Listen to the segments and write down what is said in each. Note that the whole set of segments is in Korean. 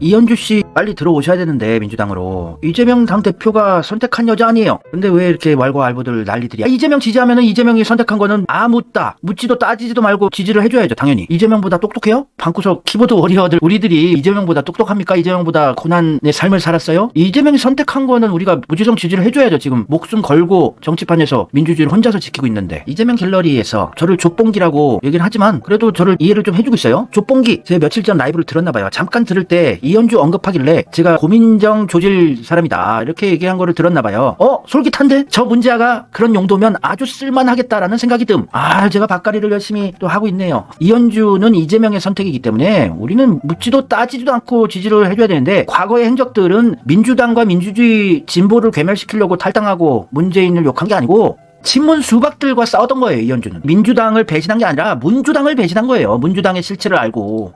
이현주 씨 빨리 들어오셔야 되는데 민주당으로 이재명 당 대표가 선택한 여자 아니에요. 근데 왜 이렇게 말고 알보들 난리들이야? 이재명 지지하면은 이재명이 선택한 거는 아 묻다 묻지도 따지지도 말고 지지를 해줘야죠 당연히. 이재명보다 똑똑해요? 방구석 키보드 워리어들 우리들이 이재명보다 똑똑합니까? 이재명보다 고난의 삶을 살았어요? 이재명이 선택한 거는 우리가 무지성 지지를 해줘야죠 지금 목숨 걸고 정치판에서 민주주의를 혼자서 지키고 있는데 이재명 갤러리에서 저를 족봉기라고 얘기를 하지만 그래도 저를 이해를 좀 해주고 있어요. 족봉기 제가 며칠 전 라이브를 들었나 봐요. 잠깐 들을 때 이현주 언급하길래 제가 고민정 조질 사람이다 이렇게 얘기한 거를 들었나 봐요. 어 솔깃한데 저 문제아가 그런 용도면 아주 쓸만하겠다라는 생각이 듦. 아 제가 밥가리를 열심히 또 하고 있네요. 이현주는 이재명의 선택이기 때문에 우리는 묻지도 따지지도 않고 지지를 해줘야 되는데 과거의 행적들은 민주당과 민주주의 진보를 괴멸시키려고 탈당하고 문재인을 욕한 게 아니고 친문 수박들과 싸웠던 거예요, 이현주는. 민주당을 배신한 게 아니라 문주당을 배신한 거예요. 문주당의 실체를 알고.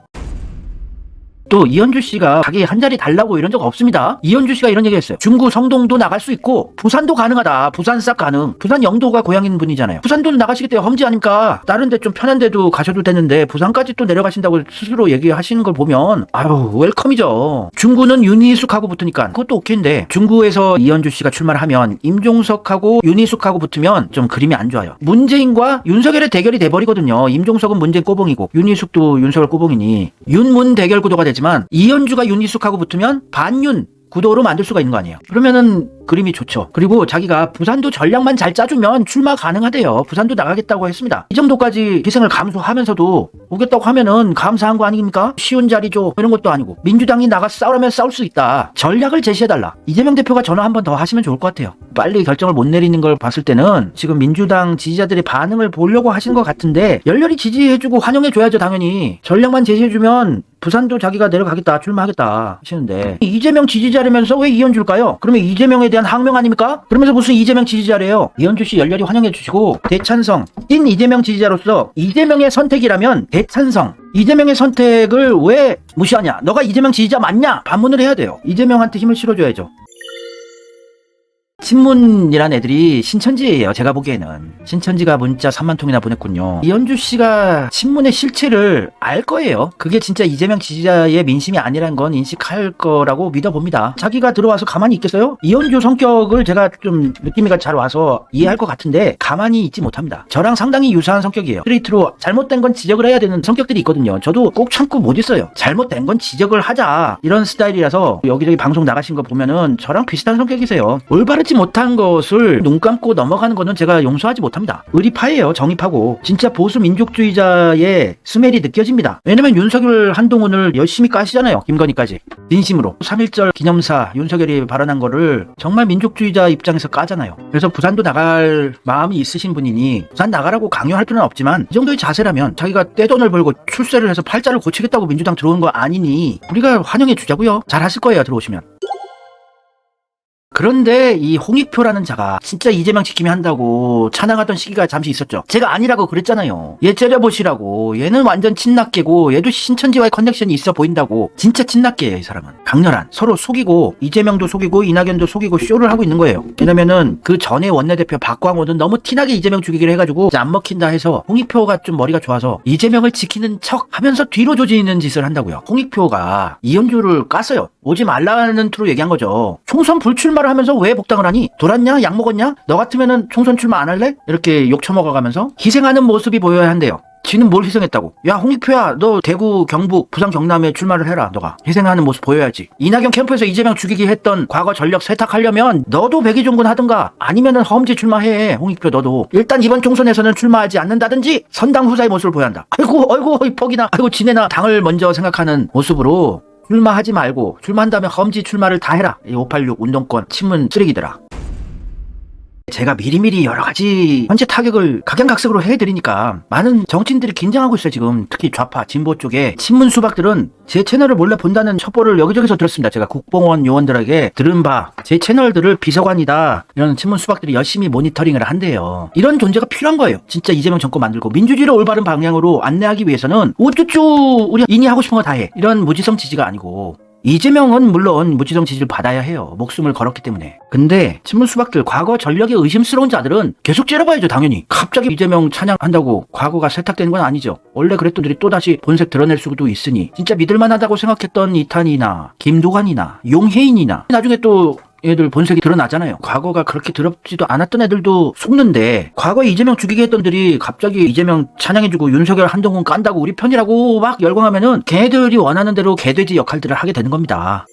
또 이현주 씨가 자기 한 자리 달라고 이런 적 없습니다. 이현주 씨가 이런 얘기했어요. 중구 성동도 나갈 수 있고 부산도 가능하다. 부산 싹 가능. 부산 영도가 고향인 분이잖아요. 부산도 나가시겠대요. 험지 아닙니까? 다른 데 좀 편한 데도 가셔도 되는데 부산까지 또 내려가신다고 스스로 얘기하시는 걸 보면 아유 웰컴이죠. 중구는 윤희숙하고 붙으니까 그것도 오케이인데 중구에서 이현주 씨가 출마를 하면 임종석하고 윤희숙하고 붙으면 좀 그림이 안 좋아요. 문재인과 윤석열의 대결이 돼버리거든요. 임종석은 문재인 꼬봉이고 윤희숙도 윤석열 꼬봉이니 윤문 대결 구도가 되지 만 이현주가 윤희숙하고 붙으면 반윤 구도로 만들 수가 있는 거 아니에요. 그러면은 그림이 좋죠. 그리고 자기가 부산도 전략만 잘 짜주면 출마 가능하대요. 부산도 나가겠다고 했습니다. 이 정도까지 희생을 감수하면서도 오겠다고 하면은 감사한 거 아닙니까? 쉬운 자리죠. 이런 것도 아니고 민주당이 나가 싸우려면 싸울 수 있다. 전략을 제시해달라. 이재명 대표가 전화 한 번 더 하시면 좋을 것 같아요. 빨리 결정을 못 내리는 걸 봤을 때는 지금 민주당 지지자들의 반응을 보려고 하신 것 같은데 열렬히 지지해주고 환영해줘야죠 당연히. 전략만 제시해주면 부산도 자기가 내려가겠다 출마하겠다 하시는데 이재명 지지자라면서 왜 이현주일까요? 그러면 이재명에 대한 항명 아닙니까? 그러면서 무슨 이재명 지지자래요? 이현주 씨 열렬히 환영해 주시고 대찬성 찐 이재명 지지자로서 이재명의 선택이라면 대찬성 이재명의 선택을 왜 무시하냐? 너가 이재명 지지자 맞냐? 반문을 해야 돼요. 이재명한테 힘을 실어줘야죠. 친문이란 애들이 신천지예요. 제가 보기에는 신천지가 문자 3만 통이나 보냈군요. 이현주 씨가 친문의 실체를 알 거예요. 그게 진짜 이재명 지지자의 민심이 아니란 건 인식할 거라고 믿어봅니다. 자기가 들어와서 가만히 있겠어요? 이현주 성격을 제가 좀 느낌이가 잘 와서 이해할 것 같은데 가만히 있지 못합니다. 저랑 상당히 유사한 성격이에요. 스트레이트로 잘못된 건 지적을 해야 되는 성격들이 있거든요. 저도 꼭 참고 못 있어요. 잘못된 건 지적을 하자 이런 스타일이라서 여기저기 방송 나가신 거 보면은 저랑 비슷한 성격이세요. 올바르지 못한 것을 눈 감고 넘어가는 거는 제가 용서하지 못합니다. 의리파예요. 정의파고 진짜 보수 민족주의자의 스멜이 느껴집니다. 왜냐면 윤석열 한동훈을 열심히 까시잖아요. 김건희까지 진심으로 3.1절 기념사 윤석열이 발언한 거를 정말 민족주의자 입장에서 까잖아요. 그래서 부산도 나갈 마음이 있으신 분이니 부산 나가라고 강요할 필요는 없지만 이 정도의 자세라면 자기가 떼돈을 벌고 출세를 해서 팔자를 고치겠다고 민주당 들어온 거 아니니 우리가 환영해 주자고요. 잘 하실 거예요. 들어오시면. 그런데 이 홍익표라는 자가 진짜 이재명 지킴이 한다고 찬양하던 시기가 잠시 있었죠. 제가 아니라고 그랬잖아요. 얘 째려보시라고. 얘는 완전 친낙계고 얘도 신천지와의 커넥션이 있어 보인다고. 진짜 친낙계예요, 이 사람은. 강렬한. 서로 속이고 이재명도 속이고 이낙연도 속이고 쇼를 하고 있는 거예요. 왜냐면은 그 전에 원내대표 박광호는 너무 티나게 이재명 죽이기를 해가지고 안 먹힌다 해서 홍익표가 좀 머리가 좋아서 이재명을 지키는 척 하면서 뒤로 조지는 짓을 한다고요. 홍익표가 이현주를 깠어요. 오지 말라는 투로 얘기한 거죠. 총선 불출마를 하면서 왜 복당을 하니? 돌았냐? 약 먹었냐? 너 같으면은 총선 출마 안 할래? 이렇게 욕 처먹어가면서 희생하는 모습이 보여야 한대요. 지는 뭘 희생했다고? 야 홍익표야 너 대구 경북 부산 경남에 출마를 해라 너가 희생하는 모습 보여야지 이낙연 캠프에서 이재명 죽이기 했던 과거 전력 세탁하려면 너도 백의종군 하든가 아니면은 허엄지 출마해 홍익표 너도 일단 이번 총선에서는 출마하지 않는다든지 선당 후사의 모습을 보여야 한다 아이고 아이고 이 퍽이나 아이고 지네나 당을 먼저 생각하는 모습으로 출마하지 말고 출마한 다음에 험지 출마를 다 해라. 이 586 운동권 친문 쓰레기들아. 제가 미리미리 여러 가지 현재 타격을 각양각색으로 해드리니까 많은 정치인들이 긴장하고 있어요 지금. 특히 좌파 진보 쪽에. 친문 수박들은 제 채널을 몰래 본다는 첩보를 여기저기서 들었습니다. 제가 국뽕원 요원들에게 들은 바 제 채널들을 비서관이다. 이런 친문 수박들이 열심히 모니터링을 한대요. 이런 존재가 필요한 거예요. 진짜 이재명 정권 만들고 민주주의를 올바른 방향으로 안내하기 위해서는 우쭈쭈 우리 인이 하고 싶은 거 다 해. 이런 무지성 지지가 아니고 이재명은 물론 무지성 지지를 받아야 해요. 목숨을 걸었기 때문에. 근데 친문 수박들 과거 전력에 의심스러운 자들은 계속 째려봐야죠 당연히. 갑자기 이재명 찬양한다고 과거가 세탁되는 건 아니죠. 원래 그랬던 들이 또다시 본색 드러낼 수도 있으니 진짜 믿을만하다고 생각했던 이탄이나 김도관이나 용혜인이나 나중에 또 얘들 본색이 드러나잖아요. 과거가 그렇게 더럽지도 않았던 애들도 속는데 과거에 이재명 죽이게 했던들이 갑자기 이재명 찬양해주고 윤석열 한동훈 깐다고 우리 편이라고 막 열광하면은 걔들이 원하는 대로 개돼지 역할들을 하게 되는 겁니다.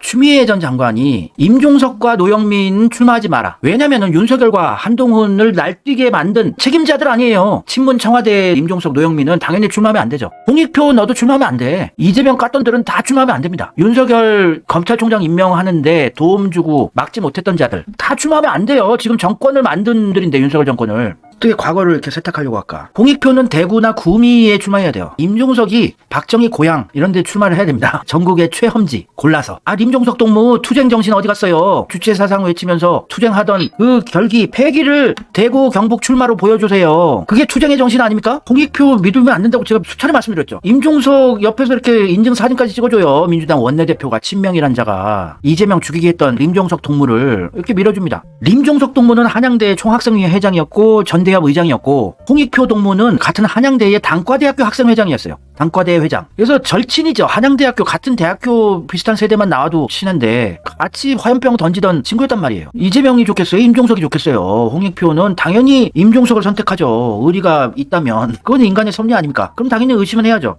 추미애 전 장관이 임종석과 노영민 출마하지 마라. 왜냐면은 윤석열과 한동훈을 날뛰게 만든 책임자들 아니에요. 친문 청와대 임종석, 노영민은 당연히 출마하면 안 되죠. 홍익표 너도 출마하면 안 돼. 이재명 깠던들은 다 출마하면 안 됩니다. 윤석열 검찰총장 임명하는데 도움 주고 막지 못했던 자들 다 출마하면 안 돼요. 지금 정권을 만든 들인데 윤석열 정권을. 어떻게 과거를 이렇게 세탁하려고 할까? 홍익표는 대구나 구미에 출마해야 돼요. 임종석이 박정희 고향 이런 데 출마를 해야 됩니다. 전국의 최험지 골라서. 아, 임종석 동무 투쟁 정신 어디 갔어요? 주체 사상 외치면서 투쟁하던 그 결기 폐기를 대구 경북 출마로 보여주세요. 그게 투쟁의 정신 아닙니까? 홍익표 믿으면 안 된다고 제가 수차례 말씀드렸죠. 임종석 옆에서 이렇게 인증 사진까지 찍어줘요. 민주당 원내대표가 친명이란 자가 이재명 죽이게 했던 림종석 동무를 이렇게 밀어줍니다. 림종석 동무는 한양대 총학생회 회장이었고 전대 협 의장이었고 홍익표 동무는 같은 한양대의 단과대학교 학생회장이었어요. 단과대 회장. 그래서 절친이죠. 한양대학교 같은 대학교 비슷한 세대만 나와도 친한데 같이 화염병 던지던 친구였단 말이에요. 이재명이 좋겠어요? 임종석이 좋겠어요? 홍익표는 당연히 임종석을 선택하죠. 의리가 있다면 그건 인간의 섭리 아닙니까? 그럼 당연히 의심은 해야죠.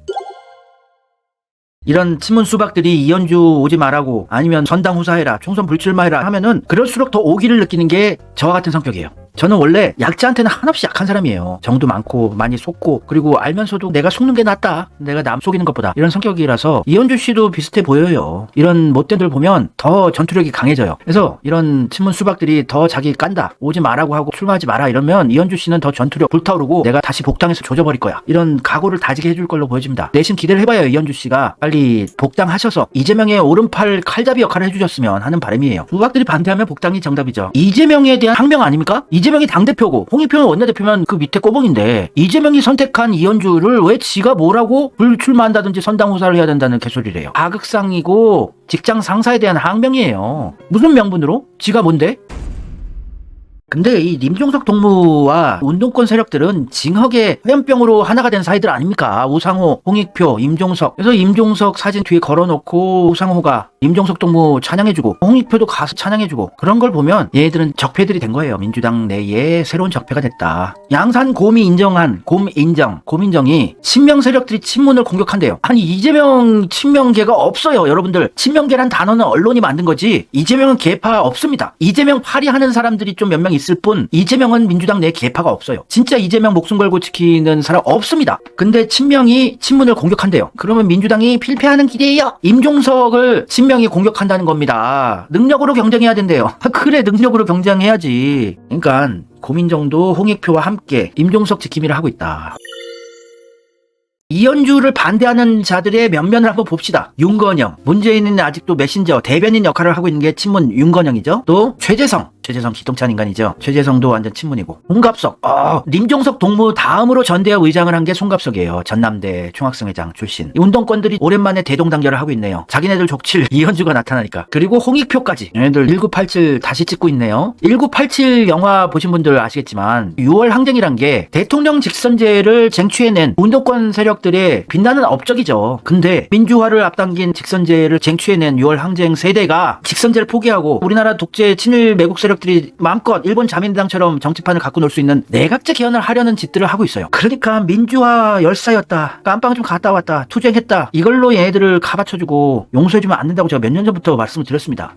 이런 친문 수박들이 이현주 오지 말라고 아니면 전당 후사해라 총선 불출마해라 하면은 그럴수록 더 오기를 느끼는 게 저와 같은 성격이에요. 저는 원래 약자한테는 한없이 약한 사람이에요. 정도 많고 많이 속고 그리고 알면서도 내가 속는 게 낫다. 내가 남 속이는 것보다 이런 성격이라서 이현주 씨도 비슷해 보여요. 이런 못된들 보면 더 전투력이 강해져요. 그래서 이런 친문 수박들이 더 자기 깐다. 오지 말라고 하고 출마하지 마라 이러면 이현주 씨는 더 전투력 불타오르고 내가 다시 복당해서 조져버릴 거야. 이런 각오를 다지게 해줄 걸로 보여집니다. 내심 기대를 해봐요 이현주 씨가 빨리 복당하셔서 이재명의 오른팔 칼잡이 역할을 해주셨으면 하는 바람이에요. 수박들이 반대하면 복당이 정답이죠. 이재명에 대한 항명 아닙니까? 이재명이 당대표고 홍익표는 원내대표면 그 밑에 꼬봉인데 이재명이 선택한 이현주를 왜 지가 뭐라고 불출마한다든지 선당 후사를 해야 된다는 개소리래요. 하극상이고 직장 상사에 대한 항명이에요. 무슨 명분으로? 지가 뭔데? 근데 이 임종석 동무와 운동권 세력들은 징하게 화염병으로 하나가 된 사이들 아닙니까? 우상호, 홍익표, 임종석. 그래서 임종석 사진 뒤에 걸어놓고 우상호가 임종석 동무 찬양해주고 홍익표도 가서 찬양해주고 그런 걸 보면 얘들은 적폐들이 된 거예요. 민주당 내에 새로운 적폐가 됐다. 양산 곰이 인정한 곰 인정, 곰 인정이 친명 세력들이 친문을 공격한대요. 아니 이재명 친명계가 없어요. 여러분들 친명계란 단어는 언론이 만든 거지 이재명은 계파 없습니다. 이재명 파리하는 사람들이 좀 몇 명 있을 뿐 이재명은 민주당 내 계파가 없어요. 진짜 이재명 목숨 걸고 지키는 사람 없습니다. 근데 친명이 친문을 공격한대요. 그러면 민주당이 필패하는 길이에요. 임종석을 친명이 공격한다는 겁니다. 능력으로 경쟁해야 된대요. 아, 그래 능력으로 경쟁해야지. 그러니까 고민정도 홍익표와 함께 임종석 지킴이를 하고 있다. 이현주를 반대하는 자들의 면면을 한번 봅시다. 윤건영, 문재인은 아직도 메신저 대변인 역할을 하고 있는 게 친문 윤건영이죠. 또 최재성, 최재성 기똥찬 인간이죠. 최재성도 완전 친문이고. 송갑석, 어, 림종석 동무 다음으로 전대협 의장을 한 게 송갑석이에요. 전남대 총학생회장 출신. 이 운동권들이 오랜만에 대동단결을 하고 있네요. 자기네들 족칠 이현주가 나타나니까. 그리고 홍익표까지. 얘네들 1987 다시 찍고 있네요. 1987 영화 보신 분들 아시겠지만 6월 항쟁이란 게 대통령 직선제를 쟁취해낸 운동권 세력들의 빛나는 업적이죠. 근데 민주화를 앞당긴 직선제를 쟁취해낸 6월 항쟁 세대가 직선제를 포기하고 우리나라 독재 친일 매국 세력 들이 마음껏 일본 자민당처럼 정치판을 갖고 놀 수 있는 내각제 개헌을 하려는 짓들을 하고 있어요. 그러니까 민주화 열사였다. 깜빵 좀 갔다 왔다. 투쟁했다. 이걸로 얘네들을 가바쳐주고 용서해주면 안 된다고 제가 몇 년 전부터 말씀을 드렸습니다.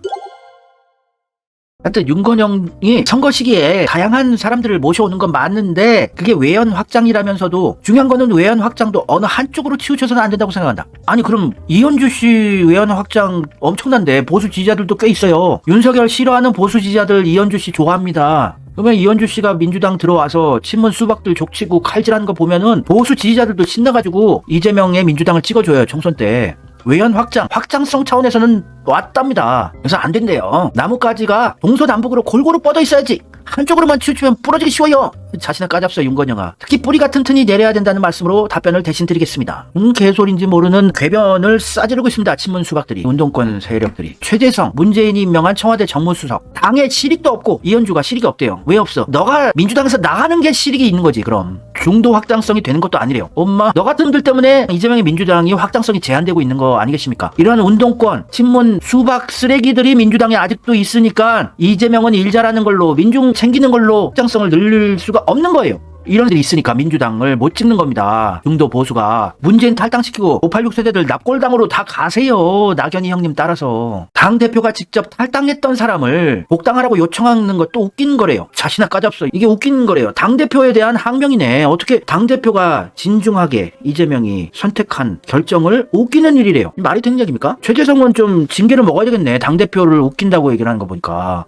하여튼 윤건영이 선거 시기에 다양한 사람들을 모셔오는 건 맞는데 그게 외연 확장이라면서도 중요한 거는 외연 확장도 어느 한쪽으로 치우쳐서는 안 된다고 생각한다. 아니 그럼 이현주 씨 외연 확장 엄청난데 보수 지지자들도 꽤 있어요. 윤석열 싫어하는 보수 지지자들 이현주 씨 좋아합니다. 그러면 이현주 씨가 민주당 들어와서 친문 수박들 족치고 칼질하는 거 보면은 보수 지지자들도 신나가지고 이재명의 민주당을 찍어줘요 총선 때. 외연 확장, 확장성 차원에서는 왔답니다. 그래서 안 된대요. 나뭇가지가 동서남북으로 골고루 뻗어 있어야지. 한쪽으로만 치우치면 부러지기 쉬워요. 자신을 까잡서 윤건영아. 특히 뿌리가 튼튼히 내려야 된다는 말씀으로 답변을 대신 드리겠습니다. 음, 개소리인지 모르는 궤변을 싸지르고 있습니다. 친문 수박들이. 운동권 세력들이. 최재성, 문재인이 임명한 청와대 정무수석. 당에 실익도 없고 이현주가 실익이 없대요. 왜 없어? 너가 민주당에서 나가는 게 실익이 있는 거지 그럼. 중도 확장성이 되는 것도 아니래요. 엄마, 너 같은 분들 때문에 이재명의 민주당이 확장성이 제한되고 있는 거 아니겠습니까? 이런 운동권, 친문, 수박 쓰레기들이 민주당에 아직도 있으니까 이재명은 일 잘하는 걸로 민중 챙기는 걸로 확장성을 늘릴 수가 없는 거예요. 이런 일이 있으니까 민주당을 못 찍는 겁니다. 중도 보수가 문재인 탈당시키고 586 세대들 납골당으로 다 가세요. 낙연이 형님 따라서 당 대표가 직접 탈당했던 사람을 복당하라고 요청하는 것도 웃긴 거래요. 자신아 까잡서 이게 웃긴 거래요. 당 대표에 대한 항명이네. 어떻게 당 대표가 진중하게 이재명이 선택한 결정을 웃기는 일이래요. 말이 되는 얘기입니까? 최재성은 좀 징계를 먹어야 되겠네. 당 대표를 웃긴다고 얘기를 하는 거 보니까.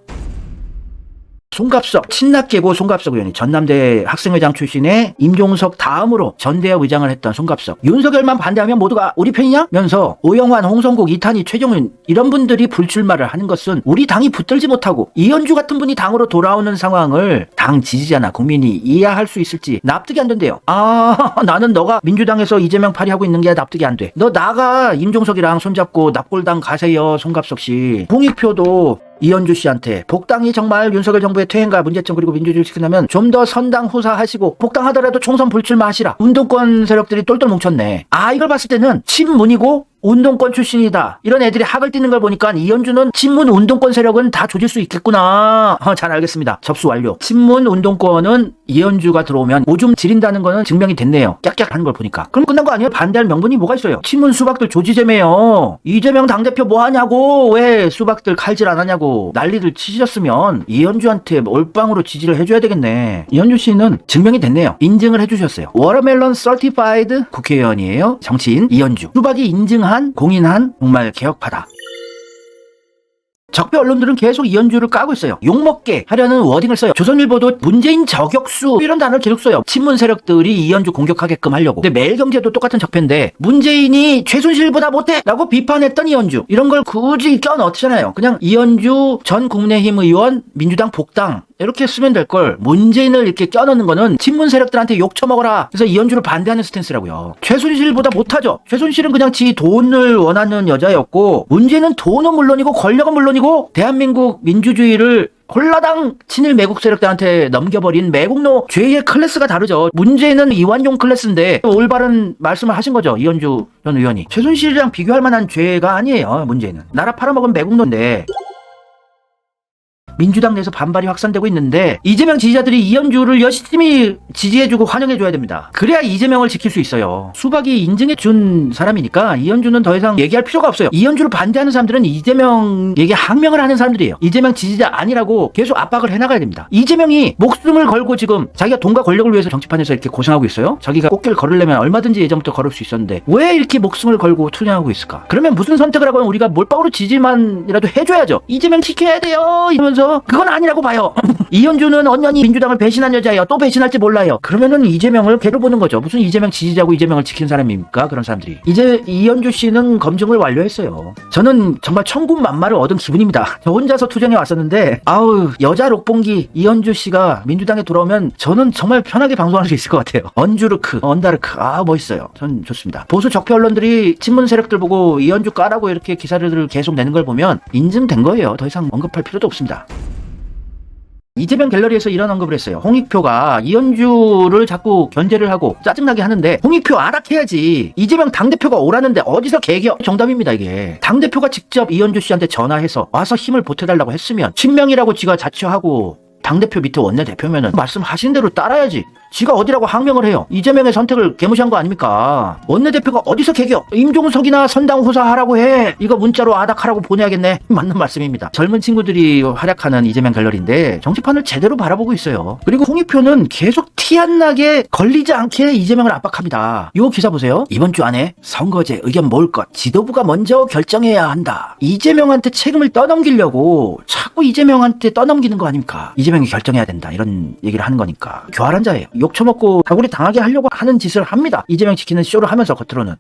송갑석, 친낙계고 송갑석 의원이 전남대 학생회장 출신의 임종석 다음으로 전대협 의장을 했던 송갑석. 윤석열만 반대하면 모두가 우리 편이냐? 면서 오영환, 홍성국, 이탄희, 최종윤 이런 분들이 불출마를 하는 것은 우리 당이 붙들지 못하고 이현주 같은 분이 당으로 돌아오는 상황을 당 지지자나 국민이 이해할 수 있을지 납득이 안 된대요. 아, 나는 너가 민주당에서 이재명 파리하고 있는 게 납득이 안 돼. 너 나가 임종석이랑 손잡고 납골당 가세요, 송갑석 씨. 홍익표도 이현주 씨한테 복당이 정말 윤석열 정부의 퇴행과 문제점 그리고 민주주의를 지키려면 좀 더 선당 후사하시고 복당하더라도 총선 불출마하시라. 운동권 세력들이 똘똘 뭉쳤네. 아 이걸 봤을 때는 친문이고 운동권 출신이다. 이런 애들이 학을 띄는 걸 보니까 이현주는 친문 운동권 세력은 다 조질 수 있겠구나. 어, 잘 알겠습니다. 접수 완료. 친문 운동권은 이현주가 들어오면 오줌 지린다는 거는 증명이 됐네요. 깍깍 하는 걸 보니까. 그럼 끝난 거 아니에요? 반대할 명분이 뭐가 있어요? 친문 수박들 조지재매요. 이재명 당대표 뭐 하냐고. 왜 수박들 칼질 안 하냐고. 난리를 치셨으면 이현주한테 올빵으로 지지를 해줘야 되겠네. 이현주 씨는 증명이 됐네요. 인증을 해주셨어요. 워터멜론 서티파이드 국회의원이에요. 정치인 이현주. 수박이 인증한 공인한 정말 개혁파다. 적폐 언론들은 계속 이현주를 까고 있어요. 욕먹게 하려는 워딩을 써요. 조선일보도 문재인 저격수 이런 단어를 계속 써요. 친문 세력들이 이현주 공격하게끔 하려고. 근데 매일경제도 똑같은 적폐인데 문재인이 최순실보다 못해! 라고 비판했던 이현주. 이런 걸 굳이 껴넣잖아요. 그냥 이현주 전 국민의힘 의원 민주당 복당 이렇게 쓰면 될 걸 문재인을 이렇게 껴넣는 거는 친문 세력들한테 욕 처먹어라. 그래서 이현주를 반대하는 스탠스라고요. 최순실보다 못하죠. 최순실은 그냥 지 돈을 원하는 여자였고 문재인은 돈은 물론이고 권력은 물론이고 대한민국 민주주의를 홀라당 친일 매국 세력들한테 넘겨버린 매국노 죄의 클래스가 다르죠. 문재인은 이완용 클래스인데 올바른 말씀을 하신 거죠. 이현주 전 의원이. 최순실이랑 비교할 만한 죄가 아니에요. 문재인은. 나라 팔아먹은 매국노인데. 민주당 내에서 반발이 확산되고 있는데 이재명 지지자들이 이현주를 열심히 지지해주고 환영해줘야 됩니다. 그래야 이재명을 지킬 수 있어요. 수박이 인증해준 사람이니까 이현주는 더 이상 얘기할 필요가 없어요. 이현주를 반대하는 사람들은 이재명에게 항명을 하는 사람들이에요. 이재명 지지자 아니라고 계속 압박을 해나가야 됩니다. 이재명이 목숨을 걸고 지금 자기가 돈과 권력을 위해서 정치판에서 이렇게 고생하고 있어요. 자기가 꽃길 걸으려면 얼마든지 예전부터 걸을 수 있었는데 왜 이렇게 목숨을 걸고 투쟁하고 있을까? 그러면 무슨 선택을 하건 우리가 몰빵으로 지지만이라도 해줘야죠. 이재명 지켜야 돼요. 이러면서 그건 아니라고 봐요. 이현주는 언년이 민주당을 배신한 여자예요. 또 배신할지 몰라요. 그러면은 이재명을 개로 보는 거죠. 무슨 이재명 지지자고 이재명을 지킨 사람입니까? 그런 사람들이. 이제 이현주 씨는 검증을 완료했어요. 저는 정말 천군 만마를 얻은 기분입니다. 저 혼자서 투쟁해 왔었는데 아우 여자 록봉기 이현주 씨가 민주당에 돌아오면 저는 정말 편하게 방송할 수 있을 것 같아요. 언주르크, 언다르크 아 멋있어요. 전 좋습니다. 보수 적폐 언론들이 친문 세력들 보고 이현주 까라고 이렇게 기사를 계속 내는 걸 보면 인증된 거예요. 더 이상 언급할 필요도 없습니다. 이재명 갤러리에서 이런 언급을 했어요. 홍익표가 이현주를 자꾸 견제를 하고 짜증나게 하는데 홍익표 아락해야지. 이재명 당대표가 오라는데 어디서 개겨? 정답입니다 이게. 당대표가 직접 이현주 씨한테 전화해서 와서 힘을 보태달라고 했으면 친명이라고 지가 자처하고 당대표 밑에 원내대표면은 말씀하신 대로 따라야지. 지가 어디라고 항명을 해요. 이재명의 선택을 개무시한 거 아닙니까? 원내대표가 어디서 개겨? 임종석이나 선당 후사하라고 해. 이거 문자로 아닥하라고 보내야겠네. 맞는 말씀입니다. 젊은 친구들이 활약하는 이재명 갤러리인데 정치판을 제대로 바라보고 있어요. 그리고 홍익표는 계속 티 안 나게 걸리지 않게 이재명을 압박합니다. 요 기사 보세요. 이번 주 안에 선거제 의견 모을 것 지도부가 먼저 결정해야 한다. 이재명한테 책임을 떠넘기려고 자꾸 이재명한테 떠넘기는 거 아닙니까? 이재명 이 결정해야 된다. 이런 얘기를 하는 거니까. 교활한 자예요. 욕 처먹고 다구리 당하게 하려고 하는 짓을 합니다. 이재명 지키는 쇼를 하면서 겉으로는.